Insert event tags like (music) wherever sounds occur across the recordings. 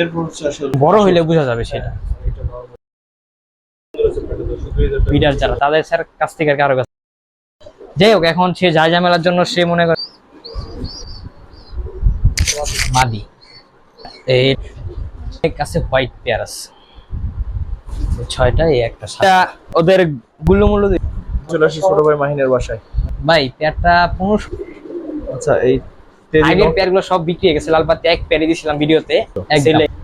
এরপর আসলে বড় হইলে বোঝা যাবে সেটা। এই বিডার যারা তাদের স্যার কাছ থেকে আর কারও কাছে যাই হোক এখন সে ঝামেলার জন্য সে মনে করে মাদি এই কাছে হোয়াইট পেয়ার আছে। ছয়টা এই একটা। ওদের গুল্লমুল্ল চলে আসি ছোট ভাই মাহিনের বাসায়। ভাই পেয়ারটা পনেরোশো আচ্ছা এই আগের নট- সব বিক্রি হয়ে গেছে লালপাতি এক পেয়ারে দিয়েছিলাম ভিডিওতে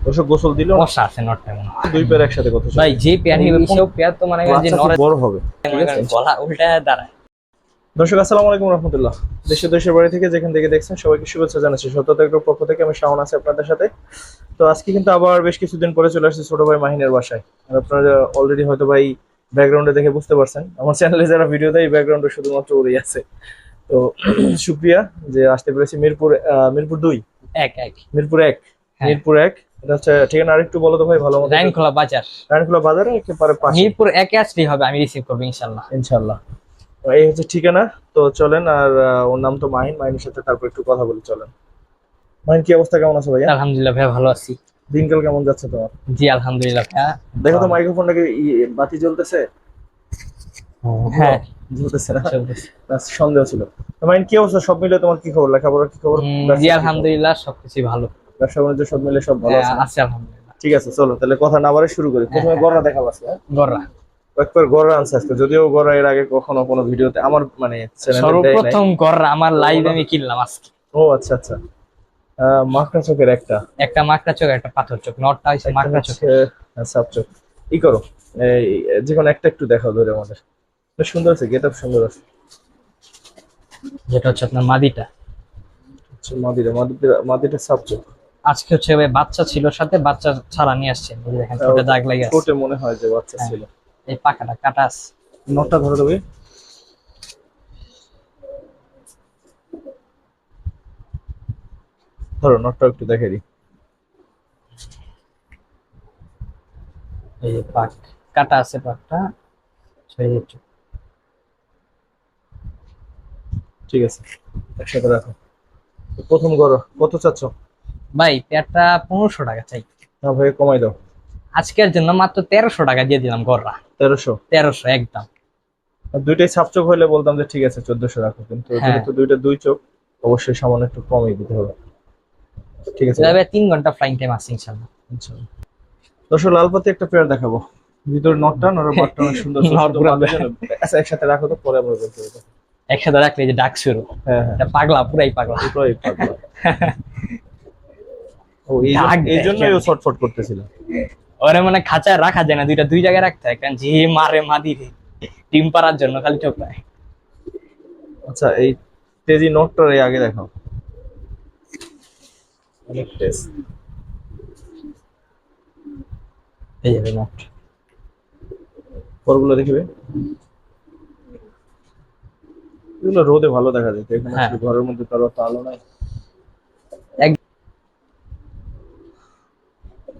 দর্শক গোসল দিল? মশা আছে নটটা মনে দুই পেয়ার একসাথে কত ভাই যে পেয়ার নিবে সেও পেয়ার তো মানে যে নরে বড় হবে। গলা উল্টা দাঁড়ায়। দর্শক আসসালামু আলাইকুম রহমতুল্লাহ। দেশে দেশের বাড়ি থেকে যেখান থেকে দেখছেন সবাইকে শুভেচ্ছা জানাচ্ছি। সত্যতা একটু পক্ষ থেকে আমি শাওন আছি আপনাদের সাথে। তো আজকে কিন্তু আবার বেশ কিছুদিন পরে চলে আসছি ছোট ভাই মাহিনের বাসায়। আপনারা অলরেডি হয়তো ভাই ব্যাকগ্রাউন্ডে দেখে বুঝতে পারছেন। আমার চ্যানেলে যারা ভিডিও দেয় ব্যাকগ্রাউন্ডে শুধুমাত্র ওরই আছে। তো (clears throat) শুক্রিয়া যে আসতে পেরেছি মিরপুর মিরপুর দুই? এক এক। মিরপুর এক। হ্যাঁ। মিরপুর এক। এটা হচ্ছে ঠিকানা আরেকটু বলো তো ভাই ভালো মতো। লাইন খোলা বাজার। রায়নখোলা বাজারে একেবারে পাশে। মিরপুর একে আসলেই হবে আমি রিসিভ করব ইনশাল্লাহ ইনশাল্লাহ এই হচ্ছে ঠিকানা। তো চলেন আর ওর নাম তো মাহিন। মাহিনের সাথে তারপর একটু কথা বলে চলেন। মাহিন কি অবস্থা? কেমন আছে ভাইয়া? আলহামদুলিল্লাহ ভাইয়া ভালো আছি। দিনকাল কেমন যাচ্ছে তোমার? জি আলহামদুলিল্লাহ ভাইয়া। দেখো তো মাইক্রোফোনটাকে বাতি জ্বলতেছে। হ্যাঁ। জ্বলতেছে না। সন্দেহ ছিল। তো মাহিন কি অবস্থা? সব মিলে তোমার কি খবর? লেখাপড়া কি খবর? জি আলহামদুলিল্লাহ সবকিছু ভালো। ব্যবসা বাণিজ্য সব মিলে সব ভালো আছে হ্যাঁ? আছে? আলহামদুলিল্লাহ। ঠিক আছে চলো তাহলে কথা না বাড়ে শুরু করি। প্রথমে হ্যাঁ। গড়া দেখাবো আজকে হ্যাঁ? একবার গড়া আনছে আজকে যদিও গড়া এর আগে কখনো কোনো ভিডিওতে আমার মানে সর্বপ্রথম গররা আমার লাইভে আমি কিনলাম আজকে। ও আচ্ছা আচ্ছা। মাকড়া চোখের একটা। একটা মাকড়া চোখ একটা পাথর চোখ। নটটা হচ্ছে মাকড়া চোখ সাপ চোখ। ই করো? এই যে কোনো একটা একটু দেখাও ধরে আমাদের। সুন্দর আছে গেট আপ সুন্দর আছে। যেটা হচ্ছে আপনার মাদিটা। মাদিরা মাদিরা মাদিটা সাপ চোখ আজকে হচ্ছে ওই বাচ্চা ছিল সাথে বাচ্চা ছাড়া নিয়ে আসছেন এই দেখেন ছোট দাগ লাগে আছে। ঠোঁটে মনে হয় যে বাচ্চা হ্যাঁ। ছিল। এই পাকাটা কাটা আছে। নটটা ধরে দেবে ধরো নটটা একটু দেখে দিই। এই পাক কাটা আছে পাকটা এই যে চোখ। ঠিক আছে একসাথে রাখো প্রথম করো কত চাচ্ছ? ভাই পেয়ারটা পনেরোশো টাকা চাই। না ভাই কমাই দাও। আজকের জন্য মাত্র তেরোশো টাকা দিয়ে দিলাম গররা তেরোশো? তেরোশো একদম। দুইটাই সাপ চোখ হলে বলতাম যে ঠিক আছে চোদ্দশো রাখো কিন্তু হ্যাঁ। যেহেতু দুইটা দুই চোখ অবশ্যই সামান্য একটু কমই দিতে হবে। ঠিক আছে। তবে তিন ঘণ্টা ফ্লাইং টাইম আছে ইনশাল্লাহ ইনশাআল্লাহ। দর্শক লাল পাতি একটা পেয়ার দেখাবো। ভিতরে নটটা নরের বাটটা সুন্দর (laughs) সুন্দর। আচ্ছা একসাথে রাখো তো পরে আমরা বলতে একসাথে রাখলে যে ডাক শুরু হ্যাঁ হ্যাঁ। পাগলা পুরাই পাগলা। পুরোই পাগলা। এই জন্যই ও? ছটফট করতেছিল। ওরে মানে খাঁচায় রাখা যায় না দুইটা দুই জায়গায় রাখতে হয়। কারণ যে মারে মাদি ডিম পাড়ার জন্য খালি ঠোকরায়। আচ্ছা এই তেজি নটটার আগে দেখাও। অনেক টেস্ট এই যাবে নট। পরগুলো দেখবে? এগুলো রোদে ভালো দেখা যায় এখানে হ্যাঁ। ঘরের মধ্যে তার অত আলো নাই।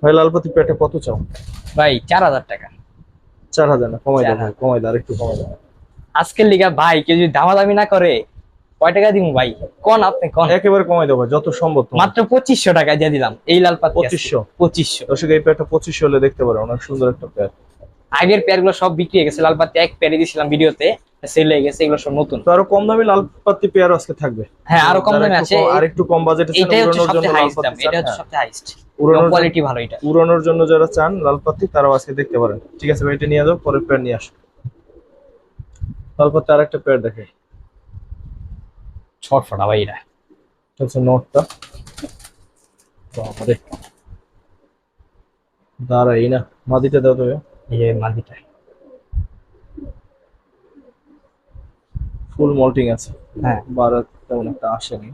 ভাই লালপাতি পেটে কত চাও? ভাই চার হাজার টাকা। চার হাজার না কমাই দাও কমাই দাও আরেকটু কমাই দাও। আজকের লিগা ভাই কেউ যদি দামাদামি না করে কয় টাকা দিব ভাই? কোন আপনি কোন? একেবারে কমাই দেবো যত সম্ভব মাত্র পঁচিশশো টাকা দিয়ে দিলাম এই লাল পাতি পঁচিশশো? পঁচিশশো। দর্শক এই পেয়ারটা পঁচিশশো হলে দেখতে পারো অনেক সুন্দর একটা পেয়ার। আগের পেয়ারগুলো সব বিক্রি হয়ে গেছে লাল পাতি এক পেয়ারে দিয়েছিলাম ভিডিওতে। সেল হয়ে গেছে এগুলো সব নতুন। তো আরও কম দামি লাল পাতি পেয়ার আজকে থাকবে। হ্যাঁ আরও কম দামে আছে আর একটু কম বাজেটে এটাই হচ্ছে সবচেয়ে হাইস্ট দাম এটা হচ্ছে হ্যাঁ। সবচেয়ে হাইস্ট উড়ানোর কোয়ালিটি ভালো এটা। উড়ানোর জন্য যারা চান লাল পাতি তারাও আজকে দেখতে পারেন। ঠিক আছে ভাই এটা নিয়ে যাও পরের পেয়ার নিয়ে আসো। লাল পাতি আর একটা পেয়ার দেখে ছটফটা ভাই এটা। এটা হচ্ছে নোটটা। বাবারে দাঁড়াই না মাদিটা দাও তবে এই মাদিটা। ফুল মল্টিং আছে। হ্যাঁ। বারো তেমন একটা আসেনি।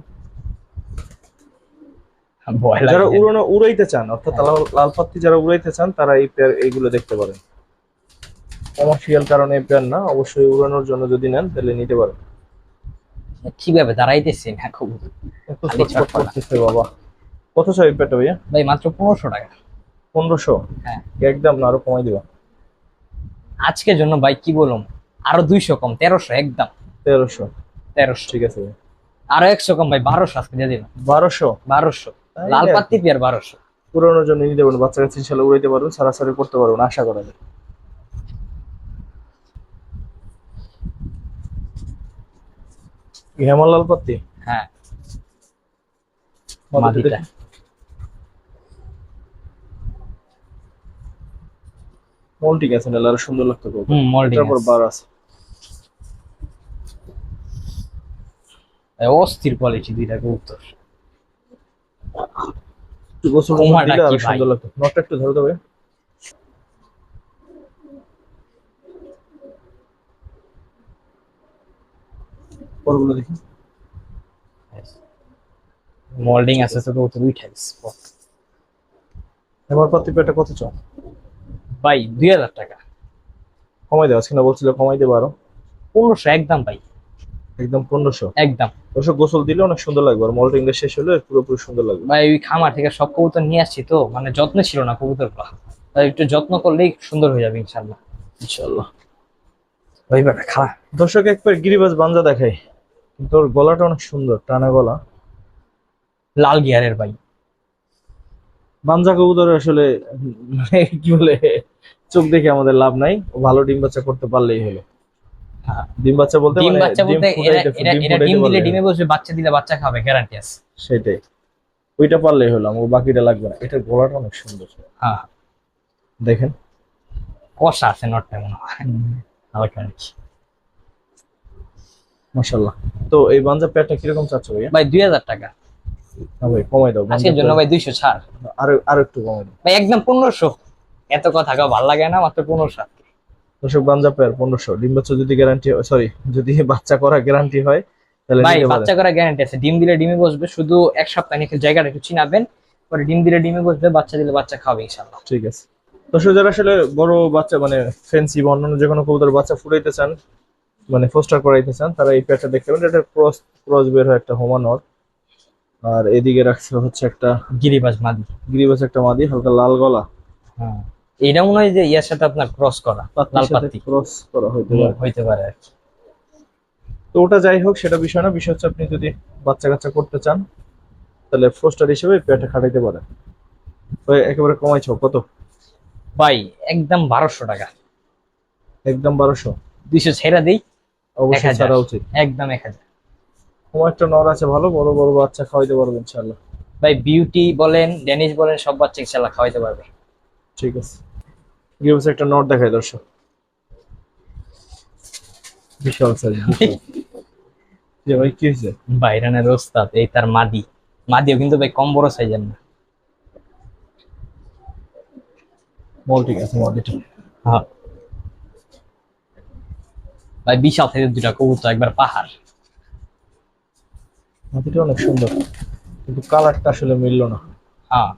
যারা উড়ানো উড়াইতে চান অর্থাৎ হ্যাঁ। লাল- পাত্তি যারা উড়াইতে চান তারা এই পেয়ার এইগুলো দেখতে পারেন। কমার্শিয়াল কারণে এই পেয়ার না অবশ্যই উড়ানোর জন্য যদি নেন তাহলে নিতে পারেন। কীভাবে দাঁড়াইতেছি? না খুব বাবা। কত চাই এই পেয়ারটা ভাইয়া? ভাই মাত্র পনেরোশো টাকা। পনেরোশো? হ্যাঁ। একদম না আরও কমাই দিবা। আজকের জন্য ভাই কি বলুম আরও দুইশো কম তেরোশো একদম। তেরোশো। তেরোশো। ঠিক আছে। আরও একশো কম ভাই বারোশো আজকে দিয়ে দিলাম। বারোশো? বারোশো। লাল? পাত্তি পেয়ার বারোশো। পুরোনোর জন্য নিতে পারবেন বাচ্চা কাছে ইনশাল্লাহ উড়াইতে পারবেন সারাসারি করতে পারবেন আশা করা যায়। হেমাল লাল পাত্তি হ্যাঁ। মল ঠিক আছে সুন্দর লাগতো। হুম মোল্ডিং বার আছে। অস্থির কোয়ালিটি দুইটা কবুতর। মোল্ডিং আছে তো কবুতর উঠে গেছে এবার পাত্তি পেটা কত চাও? ভাই দুই হাজার টাকা। কমাই দেওয়া আজকে না বলছিল কমাই দেবো আরও। পনেরোশো একদম ভাই। একদম পনেরোশো। একদম। অবশ্য গোসল দিলে অনেক সুন্দর লাগবে আর মলটিং শেষ হলে পুরোপুরি সুন্দর লাগবে। ভাই ওই খামার থেকে সব কবুতর নিয়ে আসছি তো মানে যত্ন ছিল না কবুতরগুলো। তাই একটু যত্ন করলেই সুন্দর হয়ে যাবে ইনশাল্লাহ ইনশাল্লাহ ওই ব্যাপারে খাওয়া দর্শক একবার গিরিবাজ বাঞ্জা দেখাই। কিন্তু ওর গলাটা অনেক সুন্দর টানা গলা। লাল গিয়ারের ভাই। বাঞ্জা কবুতর আসলে মানে কি বলে চোখ দেখে আমাদের লাভ নাই। ও ভালো ডিম বাচ্চা করতে পারলেই হলো। ডিম বাচ্চা বলতে ডিম মানে বাচ্চা বলতে ডিম দিলে ডিমে বসবে বাচ্চা দিলে বাচ্চা খাবে গ্যারান্টি আছে। সেটাই। ওইটা পারলেই হলো আমার বাকিটা লাগবে না। এটার গলাটা অনেক সুন্দর। হ্যাঁ। দেখেন। কষা আছে নটটা মনে হয়। হালকা নাকি মাশাল্লাহ তো এই বাঞ্জা প্যাটটা কীরকম চাচ্ছ ভাই দুই হাজার টাকা। না ভাই কমাই দাও আজকের জন্য ভাই দুইশো ছাড় আরও আরও একটু কমাই দাও। ভাই একদম পনেরোশো। এত কথা কাউ ভালো লাগে না মাত্র পনেরোশো। দর্শক বাঞ্জা পেয়ার পনেরোশো। ডিম বাচ্চা যদি গ্যারান্টি সরি যদি বাচ্চা করা গ্যারান্টি হয় তাহলে ভাই বাচ্চা করা গ্যারান্টি আছে। ডিম দিলে ডিমে বসবে শুধু এক সপ্তাহ নিয়ে জায়গাটা একটু চিনাবেন পরে ডিম দিলে ডিমে বসবে বাচ্চা দিলে বাচ্চা খাবে ইনশাল্লাহ ঠিক আছে। দর্শক যারা আসলে বড় বাচ্চা মানে ফেন্সি বা অন্যান্য যে কোনো কবুতর বাচ্চা ফুটাইতে চান মানে ফোস্টার করাইতে চান তারা এই প্যাটটা দেখতে পাবেন এটা ক্রস ক্রস বের হয় একটা হোমানর আর এদিকে রাখছে হচ্ছে একটা গিরিবাজ মাদি। গিরিবাস একটা মাদি হালকা লাল গলা। হ্যাঁ। এটা মনে হয় যে ইয়ার সাথে আপনার ক্রস করা লাল পাত্তি ক্রস করা হইতে পারে। হইতে পারে আর কি। তো ওটা যাই হোক সেটা বিষয় না। বিষয় হচ্ছে আপনি যদি বাচ্চা কাচ্চা করতে চান তাহলে ফোস্টার হিসেবে প্যাটে খাটাইতে পারেন। তো একেবারে কমাইছো কত? ভাই একদম বারোশো টাকা। একদম বারোশো। দুইশো ছেড়া দিই অবশ্যই 1000 ছাড়া উচিত। একদম এক হাজার। একটা নর আছে ভালো বড় বড় বাচ্চা খাওয়াইতে পারবে ইনশাল্লাহ ভাই বিউটি বলেন ড্যানিশ বলেন সব বাচ্চা ইনশাল্লাহ খাওয়াইতে পারবে। ঠিক আছে। গিভস একটা নট দেখায় দর্শক। বিশাল সাইজ যে ভাই কি হয়েছে? বাইরানের ওস্তাদ এই তার মাদি। মাদিও কিন্তু ভাই কম বড় সাইজের না। মল ঠিক আছে হ্যাঁ। ভাই বিশাল সাইজের দুটা কবুতর একবার পাহাড়। মাটিটা অনেক সুন্দর কিন্তু কালারটা আসলে মিললো না। হ্যাঁ।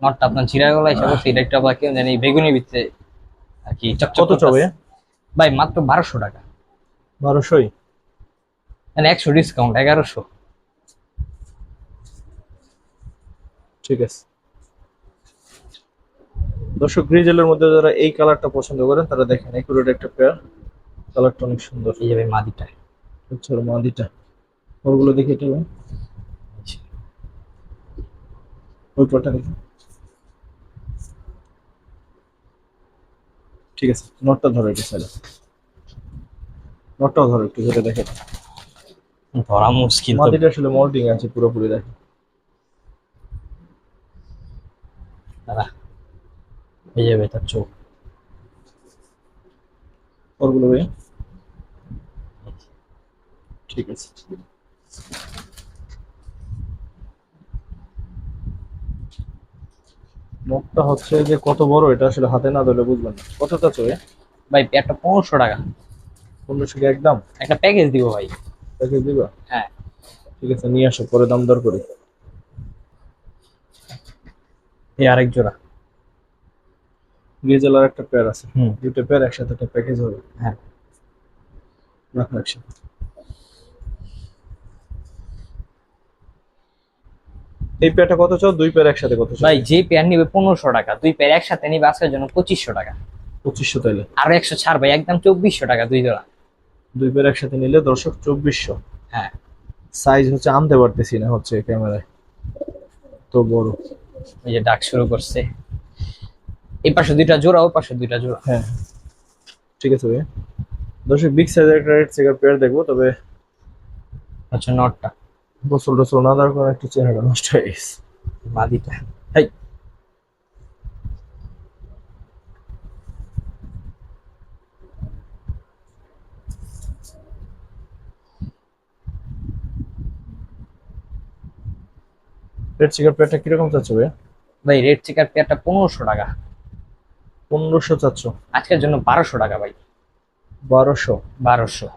নটটা আপনার চিরা গলা হিসাবে সেটা একটু আবার কেউ জানি বেগুনি ভিতরে আর কি কত চবে। ভাই মাত্র বারোশো টাকা। বারোশোই? মানে একশো ডিসকাউন্ট এগারোশো। ঠিক আছে। দর্শক গ্রিজেলের মধ্যে যারা এই কালারটা পছন্দ করেন তারা দেখেন একুরেট একটা পেয়ার কালারটা অনেক সুন্দর। এই যাবে মাদিটা। হচ্ছে মাদিটা। ওরগুলো দেখে এটা ওই পরটা দেখি ঠিক আছে নটটা ধরো একটু সাইলে নটটাও ধরো একটু ধরে দেখে। ধরা মুশকিল তো। মাদিটা আসলে মল্টিং আছে পুরোপুরি দেখে। এই যাবে তার চোখ। ওরগুলো ভাই ঠিক আছে। নখটা হচ্ছে যে কত বড় এটা আসলে হাতে না ধরলে বুঝবেন না। কতটা চলে ভাই একটা পনেরোশো টাকা। পনেরোশো একদম? একটা প্যাকেজ দিব ভাই। প্যাকেজ দিবা? হ্যাঁ। ঠিক আছে নিয়ে আসো পরে দাম দর করি। এই আরেক জোড়া। গিয়েজেলার একটা পেয়ার আছে। হুম। দুটো পেয়ার একসাথে একটা প্যাকেজ হবে। হ্যাঁ। রাখো একসাথে। এই পেয়ারটা কত চাও? দুই পেয়ার একসাথে কত চাও? ভাই যে পেয়ার নিবে পনেরোশো টাকা দুই পেয়ার একসাথে নিবে আজকের জন্য পঁচিশশো টাকা। পঁচিশশো তাইলে। আরও একশো ছাড় ভাই একদম চব্বিশশো টাকা দুই জোড়া। দুই পেয়ার একসাথে নিলে দর্শক চব্বিশশো। হ্যাঁ। সাইজ হচ্ছে আনতে পারতেছি না হচ্ছে ক্যামেরায় তো বড়। এই যে ডাক শুরু করছে। এই পাশে দুইটা জোড়া ও পাশে দুইটা জোড়া। হ্যাঁ। ঠিক আছে ভাইয়া। দর্শক বিগ সাইজের একটা রেড সিগার পেয়ার দেখব তবে হচ্ছে নটটা গোসল টোসল না দেওয়ার কারণে একটু চেহারা নষ্ট হয়ে গেছে। মাদিটা হাই। রেড সিগার পেয়ারটা কীরকম চাচ্ছ ভাইয়া? ভাই রেড চিকার পেয়ারটা পনেরোশো টাকা। পনেরোশো চাচ্ছ। আজকের জন্য বারোশো টাকা ভাই। বারোশো। বারোশো।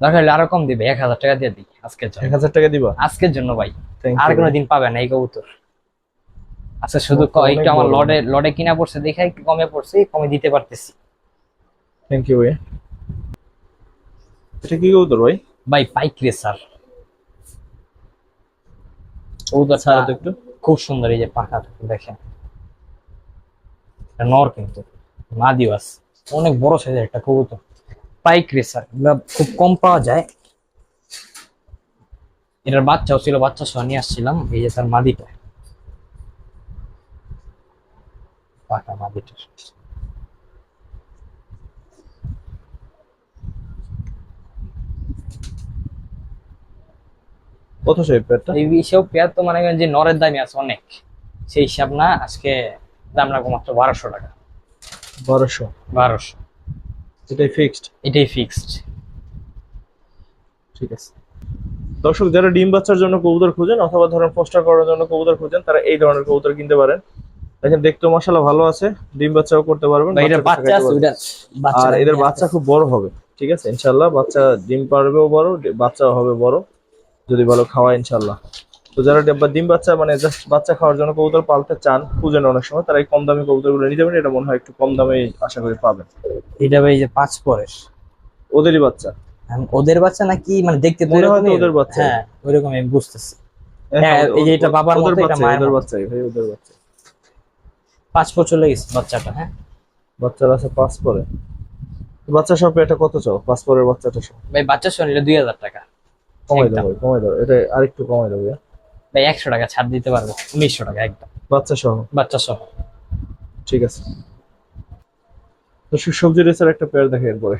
দরকার হলে আরও কম দিবে এক হাজার টাকা দিয়ে দিই আজকের জন্য। এক হাজার টাকা দিবা? আজকের জন্য ভাই। আর কোনো দিন পাবে না এই কবুতর। আচ্ছা শুধু একটু আমার লডে লডে কিনা পড়ছে দেখে একটু কমে পড়ছে কমে দিতে পারতেছি। থ্যাংক ইউ এটা কি কবুতর ভাই? ভাই পাইক রেসার। কবুতরটা ছাড়া তো একটু। খুব সুন্দর এই যে পাখাটা দেখেন। এটা নর কিন্তু মাদিওয়াস অনেক বড় সাইজের একটা কবুতর। পাইক রেসার এগুলা খুব কম পাওয়া যায়। এটার বাচ্চাও ছিল বাচ্চা সহ নিয়ে আসছিলাম এই যে তার মাদিটা। পাকা মাদিটা কত সেই পেয়ারটা? এই পেয়ার তো মানে যে নরের দামই আছে অনেক। সেই হিসাব না আজকে দাম রাখব মাত্র বারোশো টাকা। বারোশো। বারোশো। ফিক্সড এটাই ফিক্সড ঠিক আছে। দর্শক যারা ডিম বাচ্চার জন্য কবুতর খুঁজেন অথবা ধরেন পোস্টার করার জন্য কবুতর খুঁজেন তারা এই ধরনের কবুতর কিনতে পারেন। দেখেন দেখতে মশালা ভালো আছে। ডিম বাচ্চাও করতে পারবেন। আর এদের বাচ্চা খুব বড় হবে ঠিক আছে ইনশাল্লাহ বাচ্চা ডিম পারবেও বড় বাচ্চাও হবে বড়। যদি ভালো খাওয়া ইনশাল্লাহ তো যারা ডিম বাচ্চা মানে জাস্ট বাচ্চা খাওয়ার জন্য কবুতর পালতে চান খুঁজেন অনেক সময় তারা এই কম দামি কবুতরগুলো নিতে পারেন। এটা মনে হয় একটু কম দামে আশা করি পাবেন। এটা ভাই যে পাঁচ পরের ওদেরই বাচ্চা। ওদের বাচ্চা নাকি মানে দেখতে তো হয় এরকমই। ওদের বাচ্চা। হ্যাঁ ওইরকম আমি বুঝতেছি। হ্যাঁ, এই যে এটা বাবার মতো, এটা মায়ের। বাচ্চাই ভাই ওদের বাচ্চা পাঁচ পর চলে গেছে বাচ্চাটা হ্যাঁ। বাচ্চারা আছে পাঁচ পরে। বাচ্চা সব এটা কত চাও? পাঁচ পরের বাচ্চাটা সব ভাই বাচ্চা শোন এটা দুই হাজার টাকা। কমাই। দেবো কমাই দেবো এটা আরেকটু কমাই দেবো ভাই একশো টাকা ছাড় দিতে পারব। উনিশশো টাকা একদম। বাচ্চা সহ? বাচ্চা সহ। ঠিক আছে। তো সু- সবজি রেসের একটা পেয়ার দেখে এরপরে।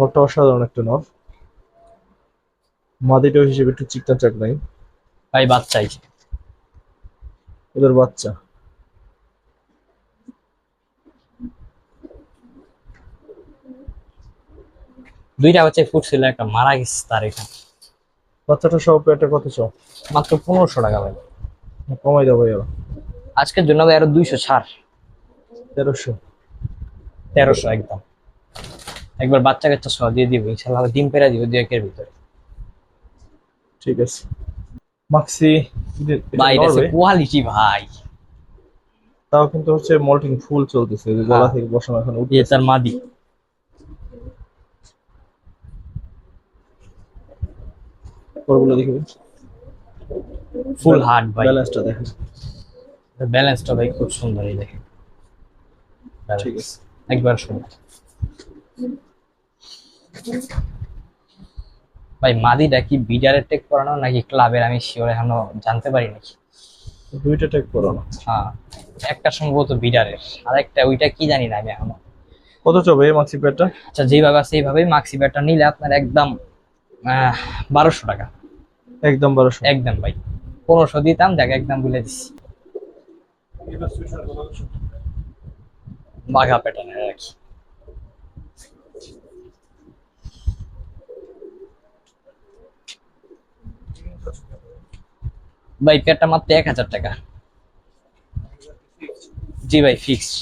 নটটা অসাধারণ একটা নট মাদিটাও হিসেবে একটু চিকটা চাক নাই। ভাই বাচ্চাই। ওদের বাচ্চা। দুইটা বাচ্চা ফুটছিল একটা মারা গেছে তার এখানে। বাচ্চাটা সহ পেয়ারটা কত চাও মাত্র পনেরোশো টাকা ভাই। কমাই দেবো ভাইয়া আজকের জন্য ভাই আরও দুইশো ছাড়। তেরোশো। তেরোশো একদম। একবার বাচ্চা কাচ্চা সহ দিয়ে দিব ইনশাল্লাহ ডিম পেরা দিব দুই একের ভিতরে। ঠিক আছে। মাক্সি ভাই কোয়ালিটি ভাই। তাও কিন্তু হচ্ছে মল্টিং ফুল চলতেছে গলা হ্যাঁ। থেকে বসানো এখন এই যে তার মাদি। পরগুলো দেখি ফুল হার্ড ভাই ব্যালেন্সটা দেখেন। ব্যালেন্সটা ভাই খুব সুন্দর এই দেখেন। ঠিক আছে। একবার সুন্দর ভাই মাদিটা কি বিডারের টেক করানো নাকি ক্লাবের আমি শিওর এখনও জানতে পারি নাকি? দুইটা টেক করো না হ্যাঁ একটা সম্ভবত বিডারের আর একটা ওইটা কি জানি না আমি এখনও। কত চাবে এই মাক্সি প্যাডটা আচ্ছা যেভাবে আছে এইভাবেই মাক্সি ব্যাটটা নিলে আপনার একদম বারোশো টাকা। একদম বারোশো। একদম ভাই। পনেরোশো দিতাম দেখ, একদম বলে দিচ্ছি বাঘা প্যাটার্নের কি। ভাই পেয়ারটা মাত্র এক হাজার টাকা। জি ভাই ফিক্সড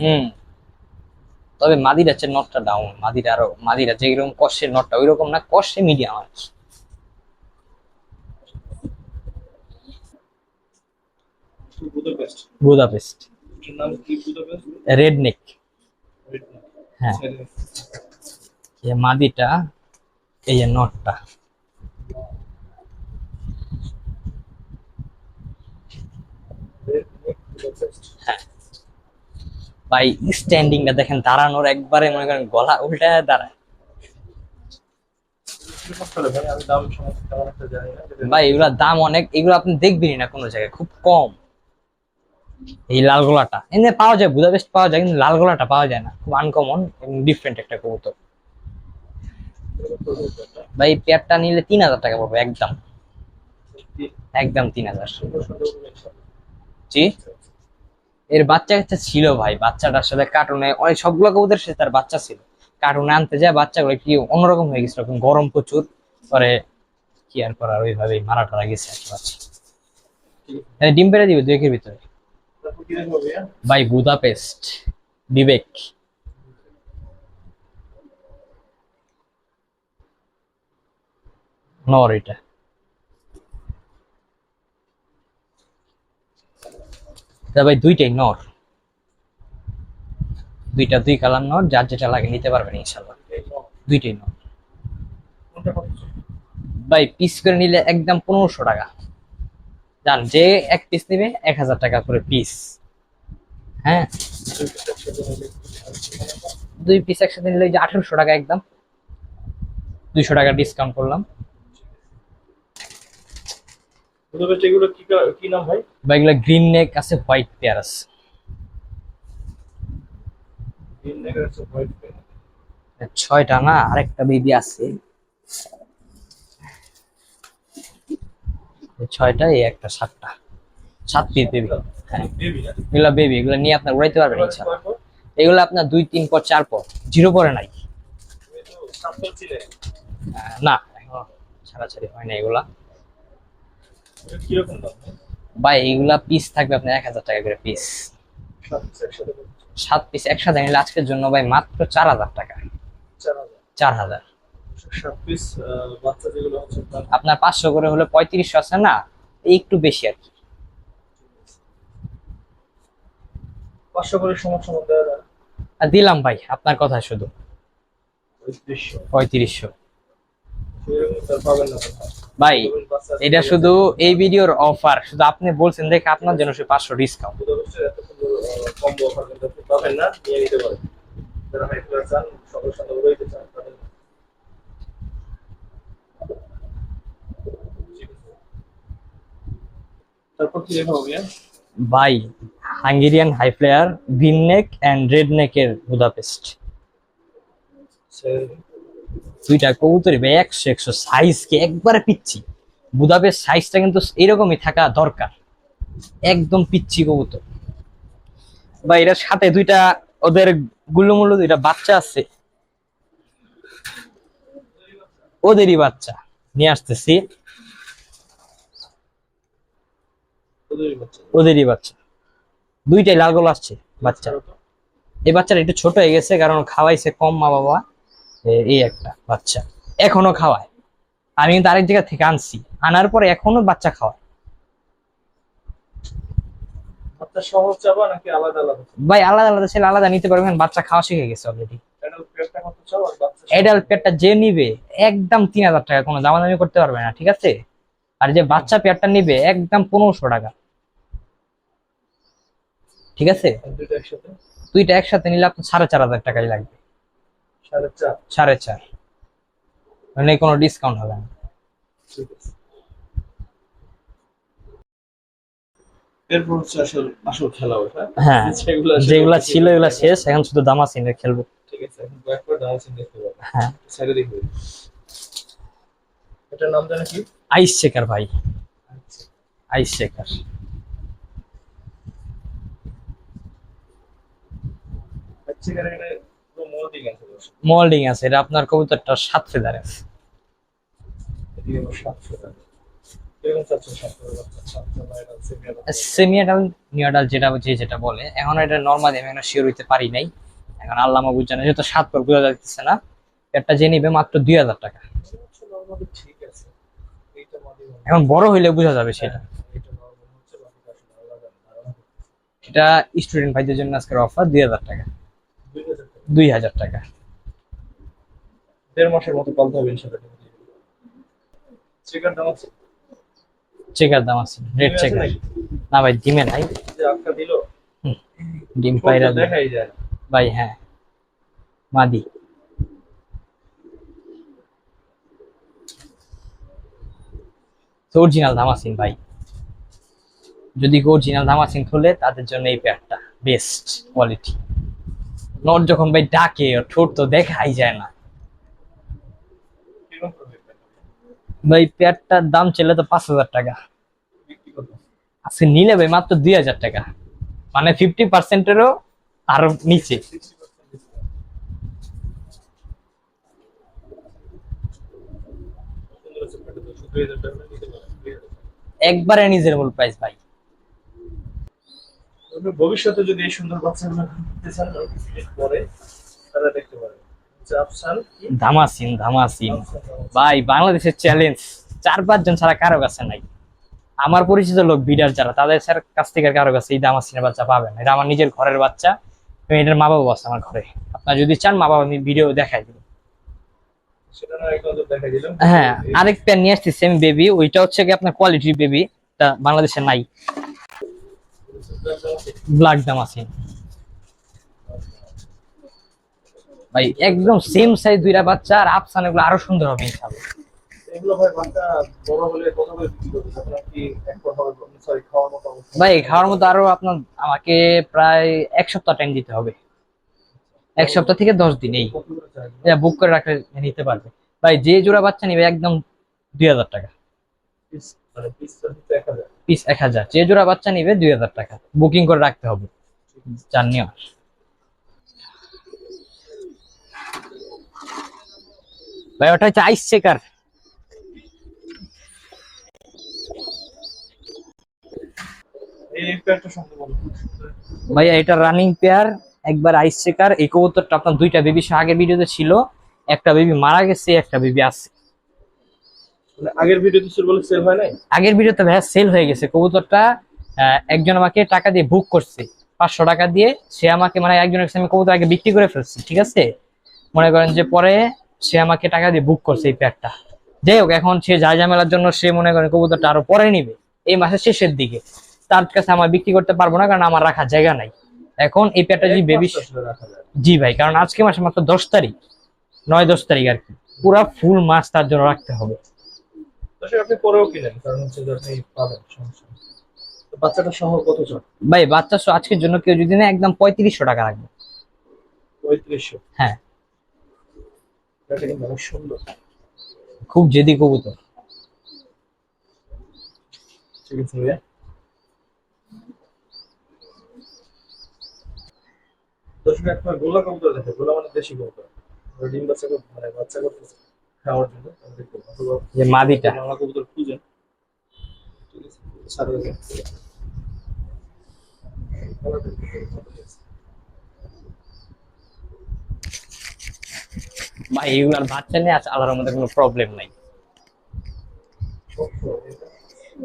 হুম। তবে মাদির আছে নটটা ডাউন মাদির আরও মাদির আছে এরকম কষ্টের নটটা ওই রকম না কষ্টে মিডিয়াম আছে। বুদাপেস্ট রেড নেক হ্যাঁ। এই মাদিটা এই যে নটটা ভাই স্ট্যান্ডিংটা দেখেন, দাঁড়ানোর একবারে মনে করেন গলা উল্টায় দাঁড়ায় ভাই আমি দাম অনেক, এগুলো আপনি দেখবেনই না কোনো জায়গায়, খুব কম এই লাল গোলাটা এমনি পাওয়া যায়, বুদাপেস্ট পাওয়া যায়, কিন্তু লাল গোলাটা পাওয়া যায় না, খুব আনকমন ডিফারেন্ট একটা কবুতর? ভাই পেয়ারটা নিলে তিন হাজার টাকা পড়বে, একদম একদম তিন হাজার। জি এর বাচ্চা কাচ্চা ছিল ভাই, বাচ্চাটার সাথে কার্টুনে অনেক সবগুলো কবুতরের সাথে তার বাচ্চা ছিল। কার্টুনে আনতে যায়, বাচ্চাগুলো কি অন্যরকম হয়ে গেছিল গরম প্রচুর। পরে কি আর করার, ওইভাবেই মারা টারা গেছে আর ডিম পেড়ে দিবে দুই একের ভিতরে। বাই বুদাপেস্ট, বিবেক। নর এটা। এটা ভাই দুইটাই নর। দুইটা দুই কালার নর, যার যেটা লাগে নিতে পারবেন ইনশাল্লাহ দুইটাই নর? ভাই পিস করে নিলে একদম পনেরোশো টাকা। জান, যে এক পিস নিবে, এক হাজার টাকা করে পিস হ্যাঁ? দুই পিস একসাথে নিলে যে আঠেরোশো টাকা একদম। দুইশো টাকা ডিসকাউন্ট করলাম। বুদাপেস্ট এগুলো কি কি নাম ভাই? বা এগুলো গ্রিন নেক আছে হোয়াইট পেয়ার আছে। গ্রিন নেগার আছে হোয়াইট পেন ছয়টা না আরেকটা বেবি আছে। ছয়টা এই একটা সাতটা। সাত পিস বেবি হ্যাঁ। এগুলো বেবি এগুলো নিয়ে আপনার উড়াইতে পারবেন তারপর এগুলো আপনার দুই তিন পর চার পর। জিরো পরে নাই। না এখনও ছাড়াছাড়ি হয় না এগুলা। ভাই? এগুলা পিস থাকবে আপনার এক হাজার টাকা করে পিস সাত পিস একসাথে নিলে আজকের জন্য ভাই মাত্র চার হাজার টাকা। চার হাজার? আপনার পাঁচশো করে হলে পঁয়ত্রিশশো আছে না? একটু বেশি আর কি। পাঁচশো করে আর দিলাম ভাই আপনার কথা শুধু। পঁয়ত্রিশশো। পঁয়ত্রিশশো। ভাই, এটা শুধু এই ভিডিওর অফার শুধু আপনি বলছেন দেখে আপনার জন্য শুধু পাঁচশো ডিসকাউন্ট ভাই, Hungarian high green neck and red নেকের বুদাপেস্ট দুইটা কবুতরই ভাই একশো একশো সাইজ কি একবারে পিচ্ছি। বুদাপেস্ট সাইজটা কিন্তু এরকমই থাকা দরকার। একদম পিচ্ছি কবুতর। বা এটার সাথে দুইটা ওদের গুল্লুমুল্লু দুইটা বাচ্চা আছে। ওদেরই বাচ্চা। নিয়ে আসতেছি। ওদেরই বাচ্চা। দুইটাই লাল গোল আসছে বাচ্চা এই বাচ্চাটা একটু ছোট হয়ে গেছে কারণ খাওয়াইছে কম মা বাবা এই একটা বাচ্চা। এখনও খাওয়ায়। আমি কিন্তু আরেক জায়গা থেকে আনছি। আনার পরে এখনও বাচ্চা খাওয়ায়। ভাই আলাদা আলাদা ছেলে আলাদা নিতে পারবেন বাচ্চা খাওয়া শিখে গেছে অলরেডি অ্যাডাল্ট পেয়ারটা যে নিবে একদম তিন হাজার টাকা। কোনো দামাদামি করতে পারবে না ঠিক আছে? আর যে বাচ্চা পেয়ারটা নিবে একদম পনেরোশো টাকা। ঠিক আছে? দুইটা একসাথে নিলে আপনার সাড়ে চার হাজার টাকাই লাগবে। সাড়ে চার। মানে কোনো ডিসকাউন্ট হবে না। এরপর হচ্ছে আসল আসল খেলা ওটা। হ্যাঁ যেগুলো ছিল এগুলা শেষ এখন শুধু দামাসিনে খেলব। ঠিক আছে এখন ব্যাক করে দাও সিন হ্যাঁ। সাইডে দেখবে এটার নাম জানো কি? আইস শেখার ভাই। আইস শেখার। আচ্ছা এখানে পুরো মোল্ডিং আছে এটা আপনার কবুতরটা সাত ফেদার আছে। সেমিয়াডাল যেটা যে যেটা বলে এখন এটা নর্মালি আমি এখন শিওর হইতে পারি নাই। এখন আল্লাহ মাহবুব জানে যেহেতু সাত পর বোঝা যাচ্ছে না একটা যে নিবে মাত্র দুই হাজার টাকা। হয়। এখন বড় হইলে বোঝা যাবে সেটা। ধারণা এটা স্টুডেন্ট ভাইদের জন্য আজকের অফার দুই হাজার টাকা। দুই হাজার টাকা। দেড় মাসের মতো পালতে হবে ইনশাল্লাহ চিকেন দাম আছে? চেকার দাম আছে। রেড চেকার না ভাই ডিমে নাই। যে আটকা দিল? ডিম পাইরা দেখাই যায়। ভাই হ্যাঁ। মাদি। অরিজিনাল ধামাসিন ভাই। যদি অরিজিনাল ধামাসিন খুলে তাদের জন্য এই পেয়ারটা বেস্ট কোয়ালিটি নট যখন ভাই ডাকে ঠোঁট তো দেখাই যায় না? ভাই, পেয়ারটার দাম ছিল তো পাঁচ হাজার টাকা আজকে নিলে ভাই মাত্র দুই হাজার টাকা মানে ফিফটি পার্সেন্টেরও আরও নিচে 60% discount। সুন্দর আছে পেটে তো শুধু 2000 টাকা নিতে পারেন, 2000 টাকা। একবারে রিজনেবল প্রাইস ভাই আপনি ভবিষ্যতে যদি এই সুন্দর বাচ্চাগুলো নিতে চান পরে তারা দেখতে পারেন হচ্ছে ধামাসিন ধামাসিন। ভাই বাংলাদেশের চ্যালেঞ্জ চার পাঁচজন ছাড়া কারও কাছে নাই। আমার পরিচিত লোক বিডার যারা তাদের স্যার কাছ থেকে কারও কাছে এই দামাসিনের বাচ্চা পাবেন এটা আমার নিজের ঘরের বাচ্চা এটার মা বাবা আছে আমার ঘরে। আপনার যদি চান মা বাবা আমি ভিডিও দেখাই দিব। হ্যাঁ আরেক প্যান নিয়ে আসছি সেম বেবি ওইটা হচ্ছে কি আপনার কোয়ালিটির বেবি তা বাংলাদেশে নাই। ব্ল্যাক দামাসিন ভাই একদম সেম সাইজ দুইটা বাচ্চা আর আফসান এগুলো আরও সুন্দর হবে ইনশাআল্লাহ। ভাই খাওয়ার মতো আরও আপনার আমাকে প্রায় এক সপ্তাহ টাইম দিতে হবে। এক সপ্তাহ থেকে দশ দিন এই। বুক করে রাখলে নিতে পারবে। ভাই যে জোড়া বাচ্চা নিবে একদম দুই হাজার টাকা। পিস এক হাজার। যে জোড়া বাচ্চা নিবে দুই হাজার টাকা। বুকিং করে রাখতে হবে। চার ভাই ওটা হচ্ছে আইস চেকার ভাইয়া এটা রানিং পেয়ার একবার আইস চেকার এই কবুতরটা আপনার দুইটা বেবি আগের ভিডিওতে ছিল। একটা বেবি মারা গেছে একটা বেবি আছে। আগের ভিডিওতে ছিল বলে সেল হয় নাই? আগের ভিডিওতে ভাইয়া সেল হয়ে গেছে। কবুতরটা একজন আমাকে টাকা দিয়ে বুক করছে। পাঁচশো টাকা দিয়ে সে আমাকে মানে একজনের কাছে আমি কবুতর আগে বিক্রি করে ফেলছি ঠিক আছে? মনে করেন যে পরে সে আমাকে টাকা দিয়ে বুক করছে এই যাই হোক এখন সে যা ঝামেলার জন্য সে মনে করেন কবুতরটা আরও পরে নিবে। এই মাসের শেষের দিকে। তার কাছে আমার বিক্রি করতে পারব না কারণ আমার রাখার জায়গা নাই। এখন এই প্যাকটা যদি বেবি জি ভাই কারণ আজকে মাসে মাত্র দশ তারিখ নয় দশ তারিখ আর কি। পুরা ফুল মাস তার জন্য রাখতে হবে। তো সে আপনি পরেও কিনেন কারণ হচ্ছে যে আপনি পাবেন সমস্যা তো বাচ্চাটা সহ কত ভাই বাচ্চা সহ আজকের জন্য কেউ যদি না একদম পঁয়ত্রিশশো টাকা পঁয়ত্রিশশো? হ্যাঁ। এটা কিন্তু অনেক সুন্দর। খুব জেদি কবুতর। ঠিক আছে ভাইয়া। দর্শক একবার গোলা কবুতর দেখে গোলা মানে দেশি কবুতর। ডিম বাচ্চা মানে বাচ্চা করতেছে। খাওয়ার জন্য যে মাদিটা। বাংলা কবুতর খুঁজেন। ভাই এগুলার বাচ্চা নিয়ে আছে আল্লাহর মধ্যে কোনো প্রবলেম নাই।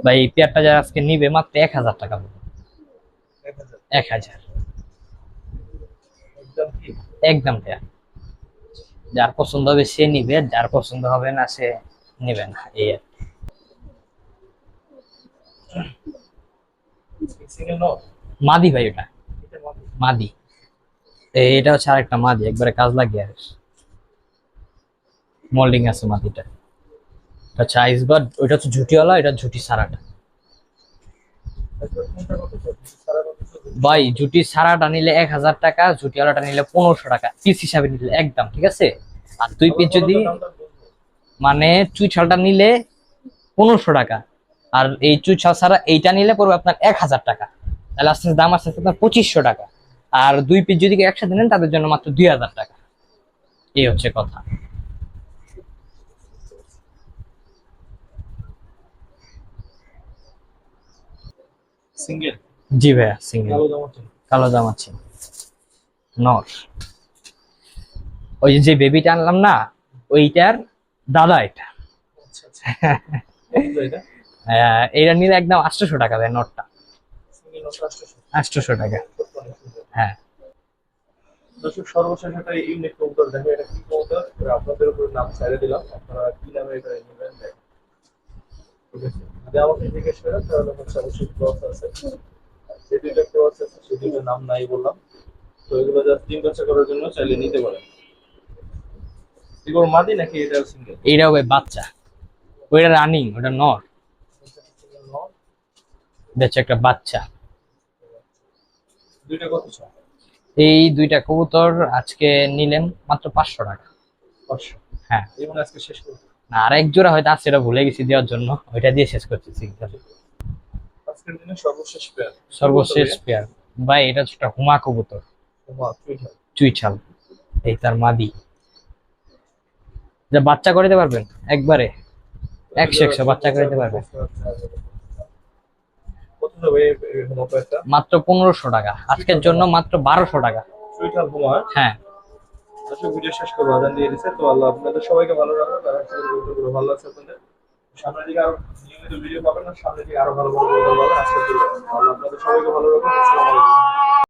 ভাই এই পেয়ারটা যারা আজকে নিবে মাত্র এক হাজার টাকা এক হাজার? একদম একদম পেয়ার। যার পছন্দ হবে সে নিবে যার পছন্দ হবে না সে নিবে না এই আর মাদি ভাই ওটা। এটা মাদি। এটা হচ্ছে আরেকটা মাদি একবারে কাজ লাগিয়ে আর। মোল্ডিং আছে মাদিটা। হচ্ছে আইসবার্ড ওইটা হচ্ছে ঝুটিওয়ালা এটা ঝুটি সারাটা। ভাই ঝুটি সারাটা নিলে এক হাজার টাকা ঝুটিওয়ালাটা নিলে পনেরোশো টাকা, পিস হিসাবে নিলে একদম, ঠিক আছে? আর দুই পিস যদি মানে চুই ছালটা নিলে পনেরোশো টাকা, আর এই চুই ছাল ছাড়া এইটা নিলে পড়বে আপনার এক হাজার টাকা, তাহলে আস্তে আস্তে দাম আস্তে আস্তে আপনার পঁচিশশো টাকা, আর দুই পিস যদি একসাথে নেন, তাদের জন্য মাত্র দুই হাজার টাকা, এই হচ্ছে কথা। সিঙ্গেল? জি ভাইয়া সিঙ্গেল কালো জামা চল কালো জামা আছে নর। ওই যে বেবিটা আনলাম না ওইটার দাদা এটা। আচ্ছা আচ্ছা। কত এটা? নিলে একদম আটশোশো টাকা ভাই নটটা আটশোশো। টাকা। হ্যাঁ। দর্শক সর্বশেষ একটা ইউনিক কবুতর দেখো এটা কি কবুতর? আপনাদের উপর নাম ছেড়ে দিলাম আপনারা কি নামে এটা নেবেন দেখেন। যদি আমাকে জিজ্ঞেস করেন তাহলে হচ্ছে অবশ্যই ক্রস আছে। আছে নাম নাই বললাম। তো এগুলো জাস্ট বাচ্চা করার জন্য চাইলে নিতে পারেন। এগুলো মাদি নাকি এটা সিঙ্গেল এইটাও ভাই বাচ্চা। ওইটা রানিং ওটা নর। একটা বাচ্চা। দুইটা কত এই দুইটা কবুতর আজকে নিলেন মাত্র পাঁচশো টাকা। পাঁচশো? হ্যাঁ। মানে আজকে শেষ করব। না আর এক জোড়া হয়তো আছে এটা ভুলে গেছি দেওয়ার জন্য। ওইটা দিয়ে শেষ করছি দিনে সর্বশেষ পেয়ার। সর্বশেষ পেয়ার। ভাই এটা একটা হুমা কবুতর। চুইছাল এই তার মাদি। যা বাচ্চা করে দিতে পারবেন? একবারে। একশো একশো বাচ্চা করে দিতে পারবেন। মাত্র পনেরোশো টাকা। আজকের জন্য মাত্র বারোশো টাকা। হ্যাঁ? ভিডিও শেষ করব। আদান দিয়ে দিচ্ছে তো আল্লাহ আপনাদের সবাইকে ভালো তারা ভালো লাগছে আপনাদের। সামনের দিকে আরও নিয়মিত ভিডিও পাবেন না সামনের দিকে আরও ভালো ভালো ভিডিও পাবেন। জন্য আল্লাহ আপনাদের সবাইকে ভালো রাখুন। আসসালামু আলাইকুম।